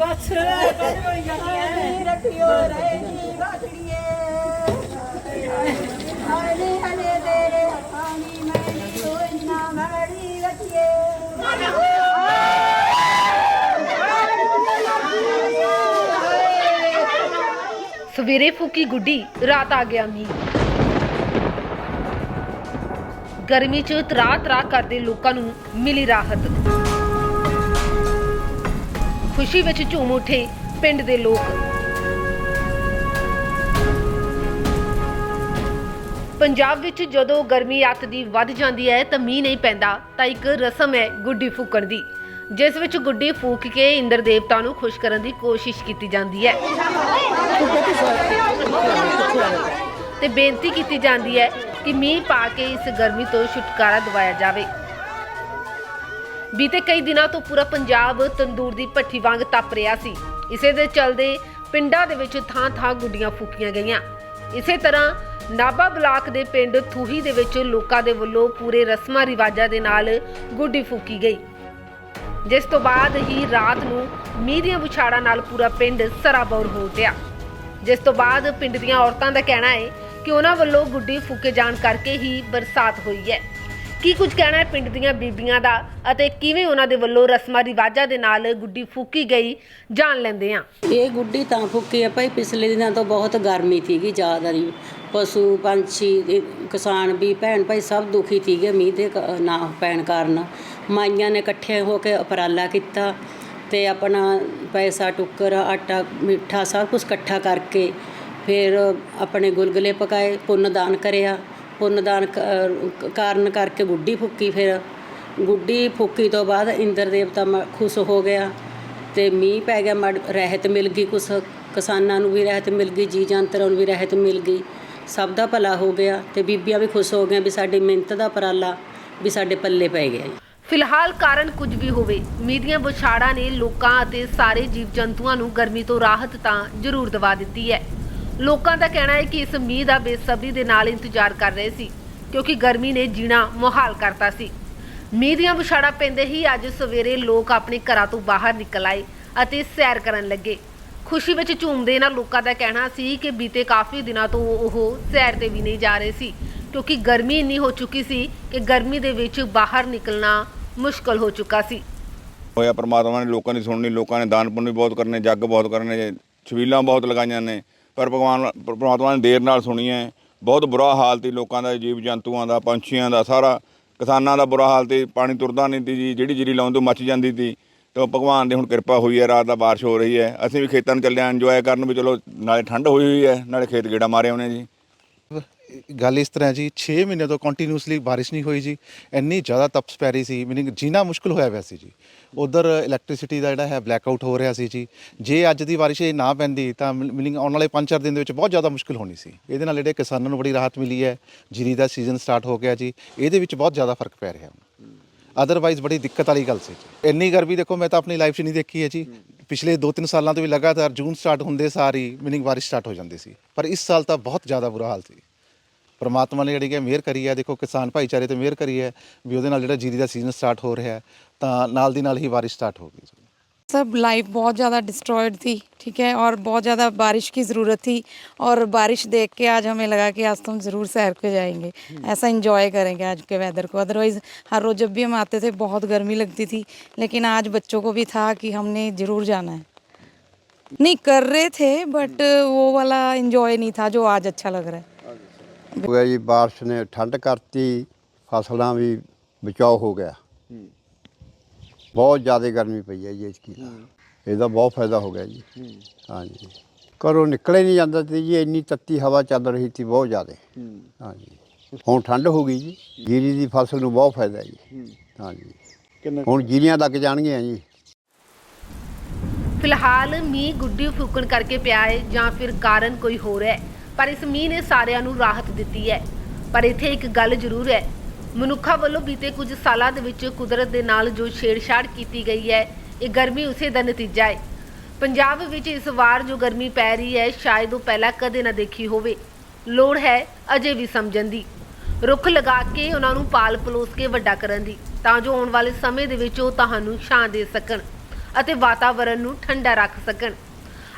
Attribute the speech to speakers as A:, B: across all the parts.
A: ਬਸ
B: ਰੱਖਿਓ ਹਲੇ ਤੇਰੇ ਹੱਥਾਂ ਦੀ ਕੋਈ ਨਾ ਰੱਖੀਏ।
C: ਸਵੇਰੇ ਫੂਕੀ ਗੁੱਡੀ ਰਾਤ ਆ ਗਿਆ ਮੀਂਹ। ਗਰਮੀ 'ਚ ਤਰਾ ਤਰਾ ਕਰਦੇ ਲੋਕਾਂ ਨੂੰ ਮਿਲੀ ਰਾਹਤ। ਖੁਸ਼ੀ ਵਿੱਚ ਝੂਮ ਉੱਠੇ ਪਿੰਡ ਦੇ ਲੋਕ। ਪੰਜਾਬ ਵਿੱਚ ਜਦੋਂ ਗਰਮੀ ਅੱਤ ਦੀ ਵੱਧ ਜਾਂਦੀ ਹੈ ਤਾਂ ਮੀਂਹ ਨਹੀਂ ਪੈਂਦਾ, ਤਾਂ ਇੱਕ ਰਸਮ ਹੈ ਗੁੱਡੀ ਫੂਕਣ ਦੀ, ਜਿਸ ਵਿੱਚ ਗੁੱਡੀ ਫੂਕ ਕੇ ਇੰਦਰ ਦੇਵਤਾ ਨੂੰ ਖੁਸ਼ ਕਰਨ ਦੀ ਕੋਸ਼ਿਸ਼ ਕੀਤੀ ਜਾਂਦੀ ਹੈ। ਤੇ ਬੇਨਤੀ ਕੀਤੀ ਜਾਂਦੀ ਹੈ ਕਿ ਮੀਂਹ ਪਾ ਕੇ ਇਸ ਗਰਮੀ ਤੋਂ ਛੁਟਕਾਰਾ ਦਿਵਾਇਆ ਜਾਵੇ। ਬੀਤੇ ਕਈ ਦਿਨਾਂ ਤੋਂ ਪੂਰਾ ਪੰਜਾਬ ਤੰਦੂਰ ਦੀ ਭੱਠੀ ਵਾਂਗ ਤਪ ਰਿਹਾ ਸੀ। ਇਸੇ ਦੇ ਚਲਦੇ ਪਿੰਡਾਂ ਦੇ ਵਿੱਚ ਥਾਂ-ਥਾਂ ਗੁੱਡੀਆਂ ਫੂਕੀਆਂ ਗਈਆਂ। ਇਸੇ ਤਰ੍ਹਾਂ ਨਾਭਾ ਬਲਾਕ ਦੇ ਪਿੰਡ ਥੂਹੀ ਦੇ ਵਿੱਚ ਲੋਕਾਂ ਦੇ ਵੱਲੋਂ ਪੂਰੇ ਰਸਮਾਂ ਰਿਵਾਜਾਂ ਦੇ ਨਾਲ ਗੁੱਡੀ ਫੂਕੀ ਗਈ। ਜਿਸ ਤੋਂ ਬਾਅਦ ਹੀ ਰਾਤ ਨੂੰ ਮੀਂਹ ਦੀਆਂ ਵਿਛਾੜਾਂ ਨਾਲ ਪੂਰਾ ਪਿੰਡ ਸਰਾਬੌਰ ਹੋ ਗਿਆ ਜਿਸ ਤੋਂ ਬਾਅਦ ਪਿੰਡ ਦੀਆਂ ਔਰਤਾਂ ਦਾ ਕਹਿਣਾ ਹੈ ਕਿ ਉਹਨਾਂ ਵੱਲੋਂ ਗੁੱਡੀ ਫੂਕੇ ਜਾਣ ਕਰਕੇ ਹੀ ਬਰਸਾਤ ਹੋਈ ਹੈ। ਕੀ ਕੁਝ ਕਹਿਣਾ ਹੈ ਪਿੰਡ ਦੀਆਂ ਬੀਬੀਆਂ ਦਾ ਅਤੇ ਕਿਵੇਂ ਉਹਨਾਂ ਦੇ ਵੱਲੋਂ ਰਸਮਾਂ ਰਿਵਾਜਾਂ ਦੇ ਨਾਲ ਗੁੱਡੀ ਫੂਕੀ ਗਈ, ਜਾਣ ਲੈਂਦੇ ਹਾਂ।
D: ਇਹ ਗੁੱਡੀ ਤਾਂ ਫੁੱਕੀ ਆ ਭਾਈ, ਪਿਛਲੇ ਦਿਨਾਂ ਤੋਂ ਬਹੁਤ ਗਰਮੀ ਸੀਗੀ ਜ਼ਿਆਦਾ ਦੀ ਪਸ਼ੂ, ਪੰਛੀ, ਇਹ ਕਿਸਾਨ ਵੀ, ਭੈਣ ਭਾਈ ਸਭ ਦੁਖੀ ਸੀਗੇ ਮੀਂਹ ਦੇ ਕ- ਨਾ ਪੈਣ ਕਾਰਨ। ਮਾਈਆਂ ਨੇ ਇਕੱਠੇ ਹੋ ਕੇ ਉਪਰਾਲਾ ਕੀਤਾ ਤੇ ਆਪਣਾ ਪੈਸਾ, ਟੁੱਕਰ, ਆਟਾ, ਮਿੱਠਾ ਸਭ ਕੁਝ ਇਕੱਠਾ ਕਰਕੇ ਫਿਰ ਆਪਣੇ ਗੁਲਗੁਲੇ ਪਕਾਏ, ਪੁੰਨ ਦਾਨ ਕਰਿਆ। ਪੁੰਨਦਾਨ ਕਾਰਨ ਕਰਕੇ ਗੁੱਡੀ ਫੂਕੀ ਫਿਰ। ਗੁੱਡੀ ਫੂਕੀ ਤੋਂ ਬਾਅਦ ਇੰਦਰ ਦੇਵਤਾ ਮ- ਖੁਸ਼ ਹੋ ਗਿਆ ਤੇ ਮੀਂਹ ਪੈ ਗਿਆ, ਮੜ ਰਹਿਤ ਮਿਲ ਗਈ ਕੁਛ। ਕਿਸਾਨਾਂ ਨੂੰ ਵੀ ਰਹਿਤ ਮਿਲ ਗਈ ਜੀ ਜੰਤਰਾਂ ਨੂੰ ਵੀ ਰਹਿਤ ਮਿਲ ਗਈ। ਸਭ ਦਾ ਭਲਾ ਹੋ ਗਿਆ ਤੇ ਬੀਬੀਆਂ ਵੀ ਖੁਸ਼ ਹੋ ਗਈਆਂ ਵੀ ਸਾਡੀ ਮਿਹਨਤ ਦਾ ਪਰਾਲਾ ਵੀ ਸਾਡੇ ਪੱਲੇ ਪੈ ਗਿਆ ਜੀ।
C: ਫਿਲਹਾਲ ਕਾਰਨ ਕੁਝ ਵੀ ਹੋਵੇ, ਮੀਂਹ ਦੀਆਂ ਵਿਛਾੜਾਂ ਨੇ ਲੋਕਾਂ ਅਤੇ ਸਾਰੇ ਜੀਵ ਜੰਤੂਆਂ ਨੂੰ ਗਰਮੀ ਤੋਂ ਰਾਹਤ ਤਾਂ ਜ਼ਰੂਰ ਦਵਾ ਦਿੱਤੀ ਹੈ। ਲੋਕਾਂ ਦਾ ਕਹਿਣਾ ਹੈ ਕਿ ਇਸ ਮੀਂਹ ਦਾ ਬੇਸਬਰੀ ਦੇ ਨਾਲ ਇੰਤਜ਼ਾਰ ਕਰ ਰਹੇ ਸੀ, ਕਿਉਂਕਿ ਗਰਮੀ ਨੇ ਜੀਣਾ ਮੁਹਾਲ ਕਰਤਾ ਸੀ। ਮੀਂਹ ਦੀਆਂ ਵਿਛਾੜਾਂ ਪੈਂਦੇ ਹੀ ਅੱਜ ਸਵੇਰੇ ਲੋਕ ਆਪਣੇ ਘਰਾਂ ਤੋਂ ਬਾਹਰ ਨਿਕਲ ਆਏ ਅਤੇ ਸੈਰ ਕਰਨ ਲੱਗੇ। ਖੁਸ਼ੀ ਵਿੱਚ ਝੂਮਦੇ ਇਹਨਾਂ ਲੋਕਾਂ ਦਾ ਕਹਿਣਾ ਸੀ ਕਿ ਬੀਤੇ ਕਾਫੀ ਦਿਨਾਂ ਤੋਂ ਉਹ ਸੈਰ ਤੇ ਵੀ ਨਹੀਂ ਜਾ ਰਹੇ ਸੀ, ਕਿਉਂਕਿ ਗਰਮੀ ਇੰਨੀ ਹੋ ਚੁੱਕੀ ਸੀ ਕਿ ਗਰਮੀ ਦੇ ਵਿੱਚ ਬਾਹਰ ਨਿਕਲਣਾ ਮੁਸ਼ਕਲ ਹੋ ਚੁੱਕਾ ਸੀ।
E: ਹੋਇਆ ਪਰਮਾਤਮਾ ਨੇ ਲੋਕਾਂ ਦੀ ਸੁਣਨੀ, ਲੋਕਾਂ ਨੇ ਦਾਨ ਪੁੰਨ ਵੀ ਬਹੁਤ ਕਰਨੇ, ਜੱਗ ਬਹੁਤ ਕਰਨੇ, ਛਬੀਲਾਂ ਬਹੁਤ ਲਗਾਈਆਂ ਨੇ। ਪਰ ਭਗਵਾਨ ਪਰਮਾਤਮਾ ਨੇ ਦੇਰ ਨਾਲ ਸੁਣੀ ਹੈ। ਬਹੁਤ ਬੁਰਾ ਹਾਲ ਸੀ ਲੋਕਾਂ ਦਾ, ਜੀਵ ਜੰਤੂਆਂ ਦਾ, ਪੰਛੀਆਂ ਦਾ, ਸਾਰਾ ਕਿਸਾਨਾਂ ਦਾ ਬੁਰਾ ਹਾਲ ਤੇ ਪਾਣੀ ਤੁਰਦਾ ਨਹੀਂ ਤੀ ਜੀ, ਜਿਹੜੀ ਜੀਰੀ ਤੋਂ ਮੱਚ ਜਾਂਦੀ ਤੀ ਤੇ ਭਗਵਾਨ ਦੀ ਹੁਣ ਕਿਰਪਾ ਹੋਈ ਹੈ, ਰਾਤ ਦਾ ਬਾਰਿਸ਼ ਹੋ ਰਹੀ ਹੈ। ਅਸੀਂ ਵੀ ਖੇਤਾਂ ਨੂੰ ਚੱਲੇ ਆਂ ਇੰਜੋਏ ਕਰਨ ਵੀ ਚਲੋ, ਨਾਲੇ ਠੰਡ ਹੋਈ ਹੋਈ ਹੈ, ਨਾਲੇ ਖੇਤ ਗੇੜਾ ਮਾਰੇ ਉਹਨੇ ਜੀ।
F: ਗੱਲ ਇਸ ਤਰ੍ਹਾਂ ਜੀ 6 ਮਹੀਨੇ ਤੋਂ ਕੰਟੀਨਿਊਸਲੀ ਬਾਰਿਸ਼ ਨਹੀਂ ਹੋਈ ਜੀ, ਇੰਨੀ ਜ਼ਿਆਦਾ ਤਪਸ਼ ਪੈ ਰਹੀ ਸੀ ਮੀਨਿੰਗ ਜੀਣਾ ਮੁਸ਼ਕਲ ਹੋਇਆ ਪਿਆ ਸੀ ਜੀ। ਉਧਰ ਇਲੈਕਟ੍ਰਿਸਿਟੀ ਦਾ ਜਿਹੜਾ ਹੈ ਬਲੈਕ ਆਊਟ ਹੋ ਰਿਹਾ ਸੀ ਜੀ। ਜੇ ਅੱਜ ਦੀ ਬਾਰਿਸ਼ ਇਹ ਨਾ ਪੈਂਦੀ, ਤਾਂ ਮੀਨਿੰਗ ਆਉਣ ਵਾਲੇ 5-4 ਦਿਨ ਦੇ ਵਿੱਚ ਬਹੁਤ ਜ਼ਿਆਦਾ ਮੁਸ਼ਕਲ ਹੋਣੀ ਸੀ। ਇਹਦੇ ਨਾਲ ਜਿਹੜੇ ਕਿਸਾਨਾਂ ਨੂੰ ਬੜੀ ਰਾਹਤ ਮਿਲੀ ਹੈ, ਜੀਰੀ ਦਾ ਸੀਜ਼ਨ ਸਟਾਰਟ ਹੋ ਗਿਆ ਜੀ, ਇਹਦੇ ਵਿੱਚ ਬਹੁਤ ਜ਼ਿਆਦਾ ਫ਼ਰਕ ਪੈ ਰਿਹਾ। ਅਦਰਵਾਈਜ਼ ਬੜੀ ਦਿੱਕਤ ਵਾਲੀ ਗੱਲ ਸੀ ਇੰਨੀ ਗਰਮੀ ਦੇਖੋ, ਮੈਂ ਤਾਂ ਆਪਣੀ ਲਾਈਫ 'ਚ ਨਹੀਂ ਦੇਖੀ ਹੈ ਜੀ। ਪਿਛਲੇ 2-3 ਸਾਲਾਂ ਤੋਂ ਵੀ ਲਗਾਤਾਰ ਜੂਨ ਸਟਾਰਟ ਹੁੰਦੇ ਸਾਰੀ ਮੀਨਿੰਗ ਬਾਰਿਸ਼ ਸਟਾਰਟ ਹੋ ਜਾਂਦੀ ਸੀ। ਪਰ ਇਸ ਸਾਲ ਤਾਂ ਬਹੁਤ ਜ਼ਿਆਦਾ ਬੁਰਾ ਹਾਲ ਸੀ। ਪਰਮਾਤਮਾ ਨੇ ਜਿਹੜੀ ਕਿ ਮਿਹਰ ਕਰੀ ਹੈ ਦੇਖੋ ਕਿਸਾਨ ਭਾਈਚਾਰੇ ਤੇ ਮਿਹਰ ਕਰੀ ਹੈ ਵੀ ਉਹਦੇ ਨਾਲ ਜਿਹੜਾ ਜੀਰੀ ਦਾ ਸੀਜ਼ਨ ਸਟਾਰਟ ਹੋ ਰਿਹਾ ਹੈ ਤਾਂ ਨਾਲ ਦੀ ਨਾਲ ਹੀ ਬਾਰਿਸ਼ ਸਟਾਰਟ ਹੋ ਗਈ ਜੀ
G: सब लाइफ बहुत ज़्यादा डिस्ट्रॉयड थी ठीक है और बहुत ज़्यादा बारिश की ज़रूरत थी और बारिश देख के आज हमें लगा कि आज तो हम ज़रूर सैर पे जाएंगे ऐसा इंजॉय करेंगे आज के वेदर को अदरवाइज़ हर रोज़ जब भी हम आते थे बहुत गर्मी लगती थी लेकिन आज बच्चों को भी था कि हमने ज़रूर जाना है नहीं कर रहे थे बट वो वाला इंजॉय नहीं था जो आज अच्छा लग रहा है
H: ਹੋ ਗਿਆ ਜੀ ਬਾਰਿਸ਼ ਨੇ ਠੰਡ ਕਰਤੀ ਫਸਲਾਂ ਵੀ ਬਚਾਓ ਹੋ ਗਿਆ। ਬਹੁਤ ਜ਼ਿਆਦਾ ਗਰਮੀ ਪਈ ਹੈ ਜੀ ਇਸ ਕੀ ਇਹਦਾ ਬਹੁਤ ਫਾਇਦਾ ਹੋ ਗਿਆ ਜੀ। ਹਾਂਜੀ। ਘਰੋਂ ਨਿਕਲੇ ਨਹੀਂ ਜਾਂਦਾ ਸੀ ਜੀ ਇੰਨੀ ਤੱਤੀ ਹਵਾ ਚੱਲ ਰਹੀ ਸੀ ਬਹੁਤ ਜ਼ਿਆਦਾ। ਹਾਂਜੀ। ਹੁਣ ਠੰਡ ਹੋ ਗਈ ਜੀ ਜੀਰੀ ਦੀ ਫਸਲ ਨੂੰ ਬਹੁਤ ਫਾਇਦਾ ਜੀ। ਹਾਂਜੀ। ਹੁਣ ਜੀਰੀਆਂ ਲੱਗ ਜਾਣਗੀਆਂ ਜੀ।
C: ਫਿਲਹਾਲ ਮੀਂਹ ਗੁੱਡੀ ਫੂਕਣ ਕਰਕੇ ਪਿਆ ਹੈ ਜਾਂ ਫਿਰ ਕਾਰਨ ਕੋਈ ਹੋਰ ਹੈ? ਪਰ ਇਸ ਮੀਂਹ ਨੇ ਸਾਰਿਆਂ ਨੂੰ ਰਾਹਤ ਦਿੱਤੀ ਹੈ। ਪਰ ਇੱਥੇ ਇੱਕ ਗੱਲ ਜ਼ਰੂਰ ਹੈ, ਮਨੁੱਖਾਂ ਵੱਲੋਂ ਬੀਤੇ ਕੁਝ ਸਾਲਾਂ ਦੇ ਵਿੱਚ ਕੁਦਰਤ ਦੇ ਨਾਲ ਜੋ ਛੇੜਛਾੜ ਕੀਤੀ ਗਈ ਹੈ, ਇਹ ਗਰਮੀ ਉਸੇ ਦਾ ਨਤੀਜਾ ਹੈ। ਪੰਜਾਬ ਵਿੱਚ ਇਸ ਵਾਰ ਜੋ ਗਰਮੀ ਪੈ ਰਹੀ ਹੈ, ਸ਼ਾਇਦ ਉਹ ਪਹਿਲਾਂ ਕਦੇ ਨਾ ਦੇਖੀ ਹੋਵੇ। ਲੋੜ ਹੈ ਅਜੇ ਵੀ ਸਮਝਣ ਦੀ। ਰੁੱਖ ਲਗਾ ਕੇ ਉਹਨਾਂ ਨੂੰ ਪਾਲ ਪਲੋਸ ਕੇ ਵੱਡਾ ਕਰਨ ਦੀ, ਤਾਂ ਜੋ ਆਉਣ ਵਾਲੇ ਸਮੇਂ ਦੇ ਵਿੱਚ ਉਹ ਤੁਹਾਨੂੰ ਛਾਂ ਦੇ ਸਕਣ ਅਤੇ ਵਾਤਾਵਰਣ ਨੂੰ ਠੰਡਾ ਰੱਖ ਸਕਣ।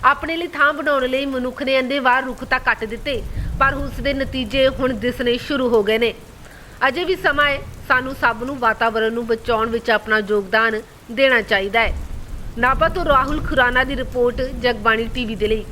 C: ਆਪਣੇ ਲਈ ਥਾਂ ਬਣਾਉਣ ਲਈ ਮਨੁੱਖ ਨੇ ਅੰਨ੍ਹੇਵਾਹ ਰੁੱਖ ਤਾਂ ਕੱਟ ਦਿੱਤੇ, ਪਰ ਉਸ ਦੇ ਨਤੀਜੇ ਹੁਣ ਦਿਸਣੇ ਸ਼ੁਰੂ ਹੋ ਗਏ ਨੇ। ਅਜੇ ਵੀ ਸਮਾਂ ਹੈ, ਸਾਨੂੰ ਸਭ ਨੂੰ ਵਾਤਾਵਰਣ ਨੂੰ ਬਚਾਉਣ ਵਿੱਚ ਆਪਣਾ ਯੋਗਦਾਨ ਦੇਣਾ ਚਾਹੀਦਾ ਹੈ। ਨਾਭਾ ਤੋਂ ਰਾਹੁਲ ਖੁਰਾਨਾ ਦੀ ਰਿਪੋਰਟ ਜਗਬਾਣੀ ਟੀਵੀ ਦੇ ਲਈ।